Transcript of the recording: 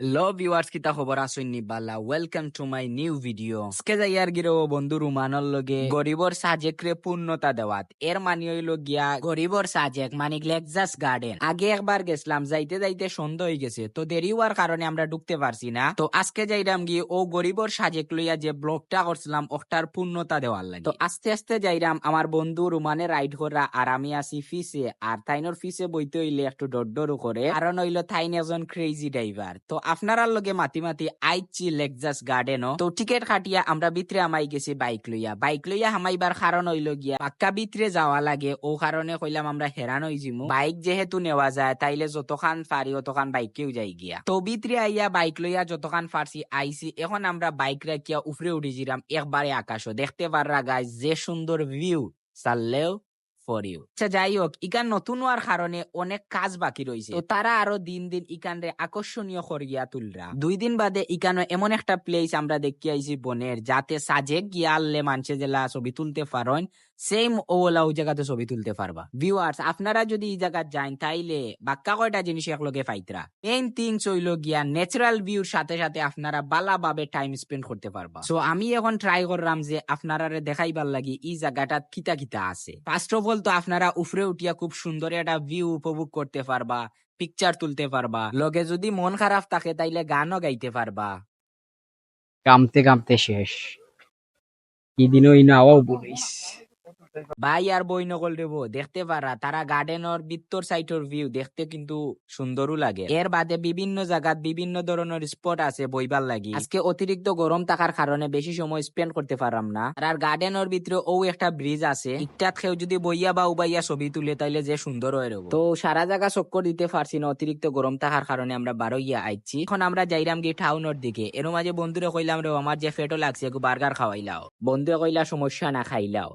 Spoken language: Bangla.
হ্যালো ভিউয়ার্স কিতা খবর আছেন নিবালা welcome to my new video আজকে যাইয়ার গিরো বন্ধু রুমানর লগে গরিবর সাজেকরে পূর্ণতা দেওয়াত এর মানে হইল গিয়া গরিবর সাজেক মানে লেকজাস গার্ডেন আগে একবার গেছিলাম যাইতে যাইতে সন্ধ্যা হয়ে গেছে তো দেরি হওয়ার কারণে আমরা ঢুকতে পারছি না তো আজকে যাইরাম গিয়ে ও গরিবর সাজেক লইয়া যে ব্লগটা করছিলাম ওটার পূর্ণতা দেওয়ার লাগে তো আস্তে আস্তে যাইরাম আমার বন্ধু রুমানে রাইড করা আর আমি আছি ফিসে আর তাইনোর ফিসে বইতে হইলে একটু ডড্ডরও করে কারণ হইল থাইন একজন ক্রেজি ড্রাইভার তো আপনারা লগে মাতি মাতি আইছি লেকজাস গার্ডেনও। তো টিকেট কাটিয়া আমরা ভিতরে আমাই গেছি বাইক লইয়া। বাইক লইয়া হামাইবার কারণ হইল গিয়া। পাক্কা ভিতরে যাওয়া লাগে, ও কারণে কইলাম আমরা হেরান হই জিমু বাইক যেহেতু নেওয়া যায়, তাইলে যতখান পারি অতখান বাইকেও যাই গিয়া। তো ভিতরে আইয়া বাইক লইয়া যতখান পারছি আইছি, এখন আমরা বাইক রাখিয়া উপরে উঠে জিরাম একবারে আকাশও। দেখতে পাররা গাছ যে সুন্দর ভিউ চাললেও ফর ইউ আচ্ছা যাই হোক ইকান নতুন হওয়ার কারণে অনেক কাজ বাকি রয়েছে তো তারা আরও দিন দিন ইকান রে আকর্ষণীয় করিয়া তুলরা দুই দিন বাদে ইকানো এমন একটা প্লেস আমরা দেখি আইছি বনের, যাতে সাজে গিয়া গিয়ালে মানুষে জেলা ছবি তুলতে পারেন সেম ওলা ওই জায়গাতে ছবি তুলতে পারবা। ভিউয়ার্স আপনারা যদি এই জায়গা যান, তাইলে বাক্কা কয়টা জিনিস একলগে ফাইতরা মেইন থিংস হইল গিয়া ন্যাচারাল ভিউর সাথে সাথে আপনারা বালাভাবে টাইম স্পেন্ড করতে পারবা। সো আমি এখন ট্রাই করলাম যে আপনারা দেখাইবার লাগি এই জায়গাটা কিতা কিতা আছে। ফার্স্ট অফ অল তো আপনারা উপরে উঠিয়া খুব সুন্দর একটা ভিউ উপভোগ করতে পারবা পিকচার তুলতে পারবা। লগে যদি মন খারাপ থাকে, তাইলে গানও গাইতে পারবা। কামতে কামতে শেষ। কি দিনও ইনো আওয়াও বলিস। ভাই আর বই নকল দেব, দেখতে পারা। তারা গার্ডেনের বিত্তর সাইটের ভিউ দেখতে কিন্তু সুন্দরও লাগে। এর বাদে বিভিন্ন জায়গাত বিভিন্ন ধরনের স্পট আছে বইবার লাগি। আজকে অতিরিক্ত গরম থাকার কারণে বেশি সময় স্পেন্ড করতে পারলাম না। আর গার্ডেনের ভিতরে ও একটা ব্রিজ আছে। ইটাত খেউ যদি বইয়া বা উবাইয়া ছবি তুলে, তাইলে যে সুন্দর হয়ে রব। তো সারা জায়গা চক্কর দিতে পারছি না, অতিরিক্ত গরম থাকার কারণে আমরা বারো গিয়া আইছি এখন আমরা যাইরাম গিয়ে টাউনের দিকে। এর মাঝে বন্ধুরে কইলাম, রে, আমার যে ফেটো লাগছে বার্গার খাওয়াইলাও। বন্ধুরে কইলা, সমস্যা না, খাইলাও।